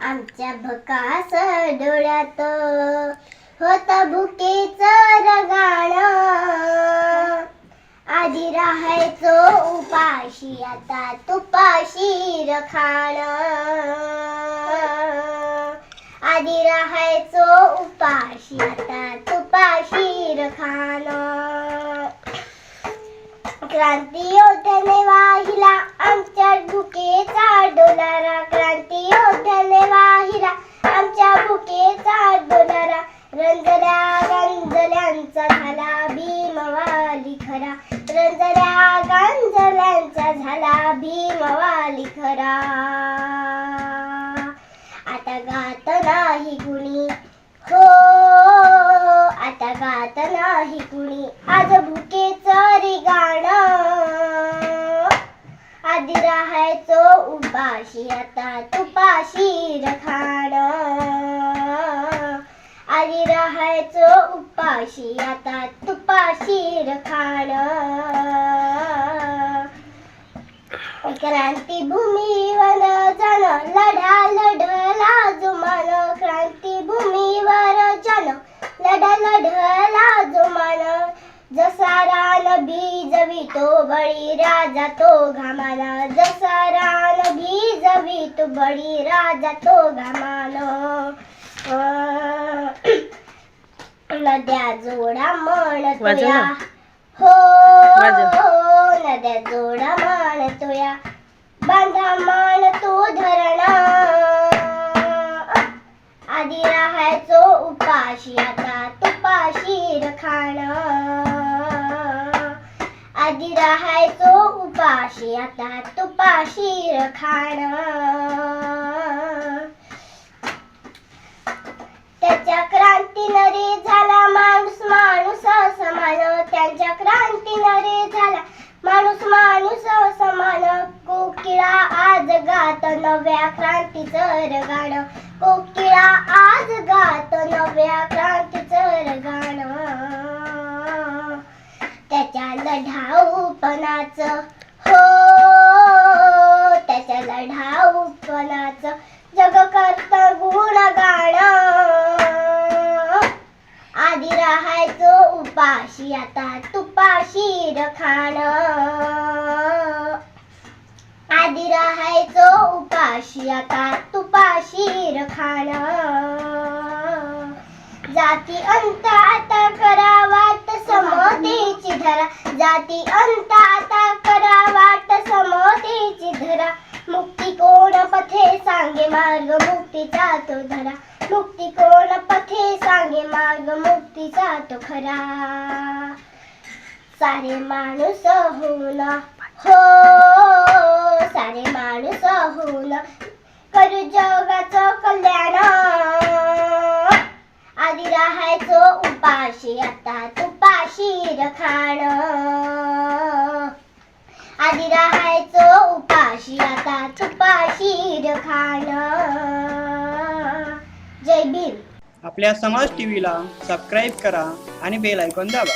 आमच्या भकास डोळ्यात होत भुकेच रगाण आधी राहायचो उपाशी आता तुपाशी रखाण आधी राहायचो उपाशी क्रांती योद्ध्याने वाहिला. आमच्या भुकेचा डोलारा क्रांती योद्ध्याने वाहिला. आमच्या भुकेचा डोलारा रंजल्या गांजल्यांचा झाला भीमवाली खरा. रंजल्या गांजल्यांचा झाला भीमवाली खरा. आता गात नाही कुणी. हो आता गात नाही कुणी. आज भुकेत सरी गाणं आधी राहायचो उपाशी आता तुपाशी रखाण. आधी राहायचो उपाशी आता तुपाशी रखाण. क्रांती भूमीवर जन लढा लढला जुमान क्रांती भूमीवर जन लढा लढला जुमान जसा रान बीजवितो बळी राजा तो घामाला जसा रान बीजवितो बळी राजा तो घामान नद्या जोडा म्हणतोया. हो. नद्या जोडा मानतोया बांधा मानतो धरणा। आधी राहायचो उपाशी आता तुपाशी रखाण। आधी राहायचो उपाशी आता तुपाशी रखाण. त्याच्या क्रांतीनं रे झाला माणूस माणूस समान त्यांच्या क्रांतीनं रे झाला माणूस माणूस समान कोकिळा आज गात नव्या क्रांतीचं रगाण. कोकिळा आज गात नव्या क्रांतीचं रगाण त्याच्या लढाऊपणाच. हो त्याच्या लढाऊपणाच. जग करत गुण गाण आधी राहायचो उपाशी आता तुपाशी रखाण. आधी राहायचो उपाशी आता तुपाशी रखाण. जाती अंत आता करावा. धरा. जाती अंत आता करा वाट समोतीची धरा. मुक्ती कोण पथे सांगे मार्ग मुक्तीचा तो धरा. मुक्ती कोण पथे सांगे मार्ग मुक्तीचा तो खरा. सारे माणूस होऊन हो सारे माणूस होऊन करू जगाचं कल्याण. आधी राहायचो उपाशी आता तुपाशी आधी राहायचो उपाशी आता तुपाशी रखाण. जय भीम. आपल्या समाज टीव्हीला सबस्क्राईब करा आणि बेल ऐकून दाबा.